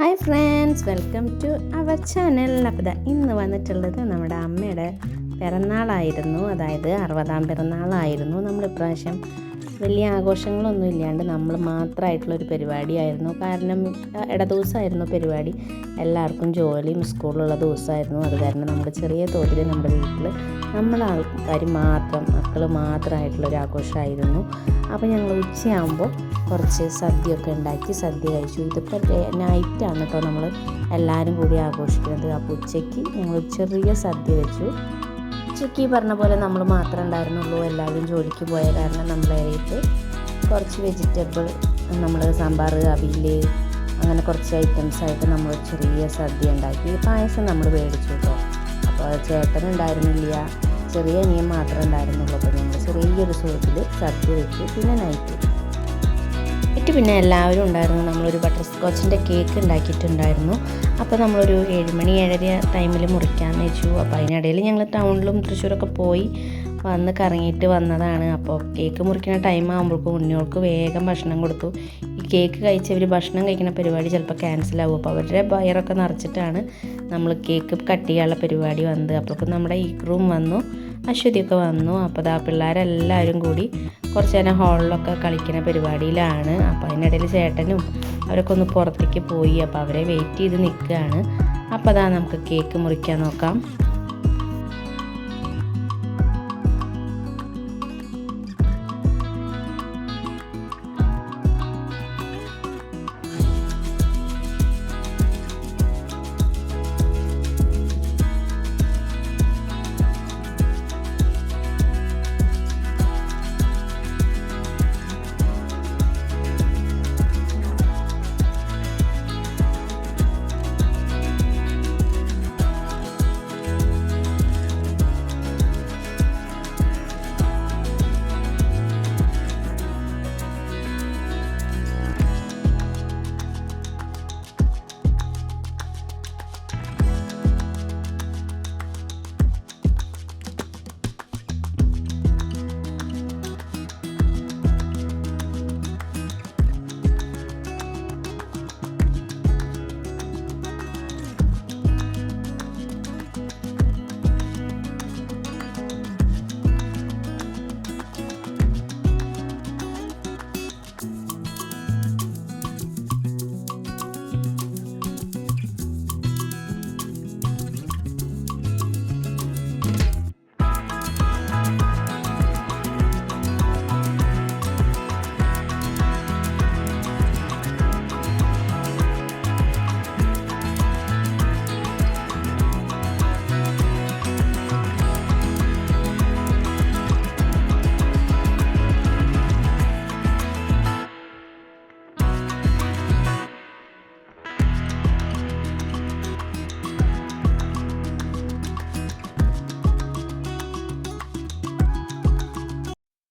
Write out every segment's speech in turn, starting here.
Hi friends welcome to our channel അപ്പോൾ ഇന്ന് വന്നിട്ടുള്ളത് നമ്മുടെ അമ്മയുടെ പിറന്നാളായിരുന്നു. അതായത് അറുപതാം പിറന്നാളായിരുന്നു. നമ്മൾ ഇപ്രാവശ്യം വലിയ ആഘോഷങ്ങളൊന്നും ഇല്ലാണ്ട് നമ്മൾ മാത്രമായിട്ടുള്ളൊരു പരിപാടിയായിരുന്നു. കാരണം ഇട ദിവസമായിരുന്നു പരിപാടി. എല്ലാവർക്കും ജോലിയും സ്കൂളിലുള്ള ദിവസമായിരുന്നു അത് കാരണം നമ്മുടെ ചെറിയ തോതിൽ നമ്മുടെ വീട്ടിൽ നമ്മളെ ആൾക്കാർ മാത്രം മക്കൾ മാത്രമായിട്ടുള്ളൊരു ആഘോഷമായിരുന്നു. അപ്പോൾ ഞങ്ങൾ ഉച്ചയാകുമ്പോൾ കുറച്ച് സദ്യയൊക്കെ ഉണ്ടാക്കി സദ്യ കഴിച്ചു. ഇതിപ്പോൾ നൈറ്റാണ് കേട്ടോ നമ്മൾ എല്ലാവരും കൂടി ആഘോഷിക്കുന്നത്. അപ്പോൾ ഉച്ചയ്ക്ക് ഞങ്ങൾ ചെറിയ സദ്യ വെച്ചു. ഉച്ചയ്ക്ക് പറഞ്ഞ പോലെ നമ്മൾ മാത്രമേ ഉണ്ടായിരുന്നുള്ളൂ. എല്ലാവരും ജോലിക്ക് പോയ കാരണം നമ്മളേറിയിട്ട് കുറച്ച് വെജിറ്റബിൾ നമ്മൾ സാമ്പാർ അവിയൽ അങ്ങനെ കുറച്ച് ഐറ്റംസ് ആയിട്ട് നമ്മൾ ചെറിയ സദ്യ ഉണ്ടാക്കി. പായസം നമ്മൾ മേടിച്ചു കേട്ടോ ഉണ്ടായിരുന്നില്ല ചെറിയ അനിയൻ മാത്രമേ ഉണ്ടായിരുന്നുള്ളൂ. അപ്പോൾ ഞങ്ങൾ ചെറിയൊരു സുഹൃത്തിൽ സദ്യ വെച്ചു പിന്നെ നൈറ്റ് നൈറ്റ് പിന്നെ എല്ലാവരും ഉണ്ടായിരുന്നു. നമ്മളൊരു ബട്ടർ സ്കോച്ചിന്റെ കേക്ക് ഉണ്ടാക്കിയിട്ടുണ്ടായിരുന്നു. അപ്പോൾ നമ്മളൊരു ഏഴുമണി ഏഴര ടൈമിൽ മുറിക്കാമെന്ന് വെച്ചു. അപ്പോൾ അതിനിടയിൽ ഞങ്ങൾ ടൗണിലും തൃശ്ശൂരൊക്കെ പോയി. വന്ന് കറങ്ങിയിട്ട് വന്നതാണ്. അപ്പോൾ കേക്ക് മുറിക്കുന്ന ടൈം ആകുമ്പോഴേക്കും ഉണ്ണികൾക്ക് വേഗം ഭക്ഷണം കൊടുത്തു. ഈ കേക്ക് കഴിച്ചവർ ഭക്ഷണം കഴിക്കുന്ന പരിപാടി ചിലപ്പോൾ ക്യാൻസലാകും അപ്പോൾ അവരുടെ വയറൊക്കെ നിറച്ചിട്ടാണ് നമ്മൾ കേക്ക് കട്ട് ചെയ്യാനുള്ള പരിപാടി വന്നത്. അപ്പോഴേക്കും നമ്മുടെ ഈ റൂം വന്നു അശ്വതിയൊക്കെ വന്നു. അപ്പോൾ ആ പിള്ളേരെല്ലാവരും കൂടി കുറച്ച് നേരം ഹാളിലൊക്കെ കളിക്കുന്ന പരിപാടിയിലാണ്. അപ്പോൾ അതിനിടയിൽ ചേട്ടനും അവരൊക്കെ ഒന്ന് പുറത്തേക്ക് പോയി. അപ്പോൾ അവരെ വെയിറ്റ് ചെയ്ത് നിൽക്കുകയാണ്. അപ്പോൾ അതാ നമുക്ക് കേക്ക് മുറിക്കാൻ നോക്കാം.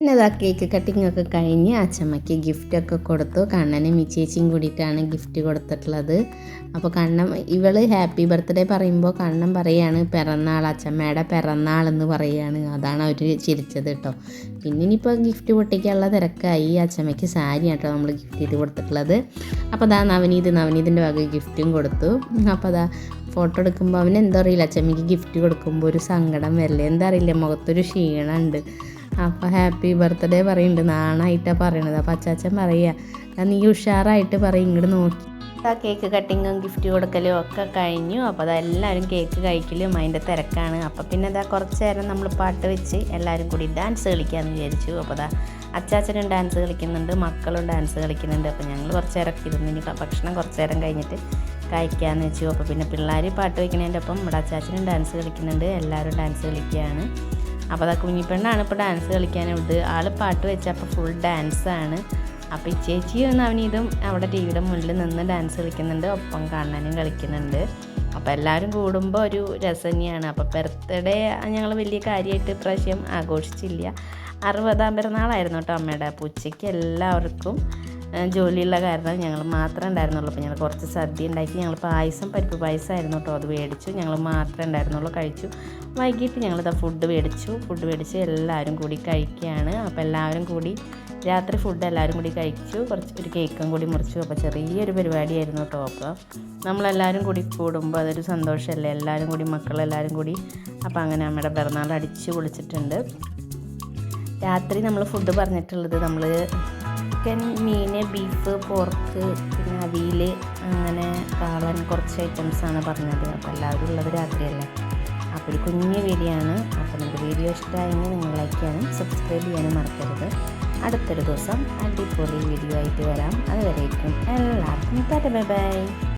പിന്നെ കേക്ക് കട്ടിംഗ് ഒക്കെ കഴിഞ്ഞ് അച്ചമ്മയ്ക്ക് ഗിഫ്റ്റൊക്കെ കൊടുത്തു. കണ്ണനും മിച്ചേച്ചിയും കൂടിയിട്ടാണ് ഗിഫ്റ്റ് കൊടുത്തിട്ടുള്ളത്. അപ്പോൾ കണ്ണൻ ഇവൾ ഹാപ്പി ബർത്ത്ഡേ പറയുമ്പോൾ കണ്ണൻ പറയാണ് പിറന്നാൾ അച്ചമ്മയുടെ പിറന്നാൾ എന്ന് പറയാണ്. അതാണ് അവർ ചിരിച്ചത് കേട്ടോ. പിന്നെ ഇനിയിപ്പോൾ ഗിഫ്റ്റ് പൊട്ടിക്കാനുള്ള തിരക്കായി അച്ചമ്മയ്ക്ക് സാരി കേട്ടോ നമ്മൾ ഗിഫ്റ്റ് ചെയ്ത് കൊടുത്തിട്ടുള്ളത്. അപ്പോൾ അതാ നവനീത് നവനീതിന്റെ വക ഗിഫ്റ്റും കൊടുത്തു. അപ്പോൾ അതാ ഫോട്ടോ എടുക്കുമ്പോൾ അവനെന്താ അറിയില്ല. അച്ചമ്മയ്ക്ക് ഗിഫ്റ്റ് കൊടുക്കുമ്പോൾ ഒരു സങ്കടം വരില്ല? എന്താ അറിയില്ല. മുഖത്തൊരു ക്ഷീണമുണ്ട്. അപ്പോൾ ഹാപ്പി ബർത്ത്ഡേ പറയുന്നുണ്ട് നാണായിട്ടാണ് പറയണത്. അപ്പോൾ അച്ചാച്ചൻ പറയുക നീ ഉഷാറായിട്ട് പറയും ഇങ്ങോട്ട് നോക്കി. ആ കേക്ക് കട്ടിങ്ങും ഗിഫ്റ്റ് കൊടുക്കലും ഒക്കെ കഴിഞ്ഞു. അപ്പോൾ അതെല്ലാവരും കേക്ക് കഴിക്കലും അതിന്റെ തിരക്കാണ്. അപ്പോൾ പിന്നെ അതാ കുറച്ച് നേരം നമ്മൾ പാട്ട് വെച്ച് എല്ലാവരും കൂടി ഡാൻസ് കളിക്കാമെന്ന് വിചാരിച്ചു. അപ്പോൾ അതാ അച്ചാച്ചനും ഡാൻസ് കളിക്കുന്നുണ്ട് മക്കളും ഡാൻസ് കളിക്കുന്നുണ്ട്. അപ്പോൾ ഞങ്ങൾ കുറച്ച് നേരം ഇരുന്ന് ഇനി ഭക്ഷണം കുറച്ച് നേരം കഴിഞ്ഞിട്ട് കഴിക്കാമെന്ന് വെച്ചു. അപ്പോൾ പിന്നെ പിള്ളേർ പാട്ട് വയ്ക്കുന്നതിന്റെ ഒപ്പം ഇവിടെ അച്ചാച്ചനും ഡാൻസ് കളിക്കുന്നുണ്ട്. എല്ലാവരും ഡാൻസ് കളിക്കുകയാണ് അപ്പോൾ അതാ കുഞ്ഞിപ്പെണ്ണാണ് ഇപ്പോൾ ഡാൻസ് കളിക്കാനുള്ളത് ആൾ പാട്ട് വെച്ചപ്പോൾ ഫുൾ ഡാൻസാണ് അപ്പോൾ ഈ ചേച്ചിയും അവനിതും അവിടെ ടി വിയുടെ മുന്നിൽ നിന്ന് ഡാൻസ് കളിക്കുന്നുണ്ട് ഒപ്പം കാണാനും കളിക്കുന്നുണ്ട്. അപ്പോൾ എല്ലാവരും കൂടുമ്പോൾ ഒരു രസം തന്നെയാണ് അപ്പോൾ ബർത്ത്ഡേ ഞങ്ങൾ വലിയ കാര്യമായിട്ട് ഇപ്രാവശ്യം ആഘോഷിച്ചില്ല. അറുപതാം പിറന്നാളായിരുന്നു കേട്ടോ അമ്മയുടെ അപ്പോൾ ഉച്ചയ്ക്ക് എല്ലാവർക്കും ജോലിയുള്ള കാരണം ഞങ്ങൾ മാത്രമേ ഉണ്ടായിരുന്നുള്ളൂ. അപ്പോൾ ഞങ്ങൾ കുറച്ച് സദ്യ ഉണ്ടാക്കി. ഞങ്ങൾ പായസം പരിപ്പ് പായസമായിരുന്നു കേട്ടോ. അത് മേടിച്ചു. ഞങ്ങൾ മാത്രമേ ഉണ്ടായിരുന്നുള്ളൂ. കഴിച്ചു. വൈകിട്ട് ഞങ്ങളിതാ ഫുഡ് മേടിച്ചു. ഫുഡ് മേടിച്ച് എല്ലാവരും കൂടി കഴിക്കുകയാണ്. അപ്പോൾ എല്ലാവരും കൂടി രാത്രി ഫുഡ് എല്ലാവരും കൂടി കഴിച്ചു. കുറച്ച് ഒരു കേക്കും കൂടി മുറിച്ചു. അപ്പോൾ ചെറിയൊരു പരിപാടിയായിരുന്നു കേട്ടോ. അപ്പോൾ നമ്മളെല്ലാവരും കൂടി കൂടുമ്പോൾ അതൊരു സന്തോഷമല്ലേ എല്ലാവരും കൂടി മക്കളെല്ലാവരും കൂടി. അപ്പോൾ അങ്ങനെ അമ്മയുടെ പിറന്നാൾ അടിച്ച് പൊളിച്ചിട്ടുണ്ട്. രാത്രി നമ്മൾ ഫുഡ് പറഞ്ഞിട്ടുള്ളത് നമ്മൾ ചിക്കൻ മീൻ ബീഫ് പോർക്ക് പിന്നെ അവിയൽ അങ്ങനെ കാളൻ കുറച്ച് ഐറ്റംസാണ് പറഞ്ഞത്. അപ്പോൾ എല്ലാവരും ഉള്ളത് രാത്രിയല്ലേ? അപ്പോൾ ഒരു കുഞ്ഞ് വീഡിയോ ആണ്. അപ്പോൾ നിങ്ങൾക്ക് വീഡിയോ ഇഷ്ടമായെങ്കിൽ നിങ്ങൾ ലൈക്ക് ചെയ്യാനും സബ്സ്ക്രൈബ് ചെയ്യാനും മറക്കരുത്. അടുത്തൊരു ദിവസം അടിപൊളി വീഡിയോ ആയിട്ട് വരാം. അതുവരേക്കും എല്ലാവർക്കും. Bye bye.